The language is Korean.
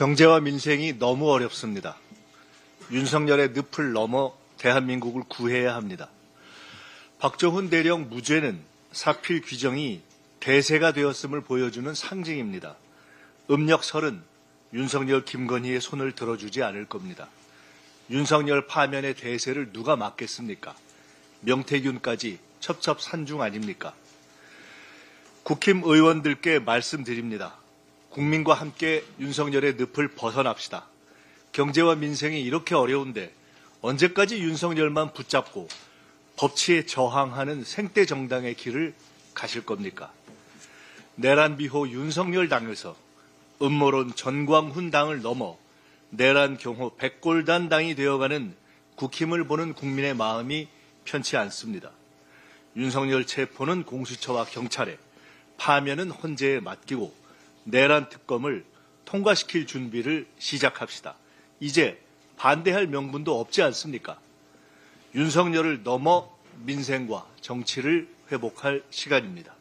경제와 민생이 너무 어렵습니다. 윤석열의 늪을 넘어 대한민국을 구해야 합니다. 박정훈 대령 무죄는 사필 규정이 대세가 되었음을 보여주는 상징입니다. 음력설은 윤석열 김건희의 손을 들어주지 않을 겁니다. 윤석열 파면의 대세를 누가 막겠습니까? 명태균까지 첩첩산중 아닙니까? 국힘 의원들께 말씀드립니다. 국민과 함께 윤석열의 늪을 벗어납시다. 경제와 민생이 이렇게 어려운데 언제까지 윤석열만 붙잡고 법치에 저항하는 생태 정당의 길을 가실 겁니까? 내란 비호 윤석열 당에서 음모론 전광훈 당을 넘어 내란 경호 백골단 당이 되어가는 국힘을 보는 국민의 마음이 편치 않습니다. 윤석열 체포는 공수처와 경찰에 파면은 헌재에 맡기고 내란 특검을 통과시킬 준비를 시작합시다. 이제 반대할 명분도 없지 않습니까? 윤석열을 넘어 민생과 정치를 회복할 시간입니다.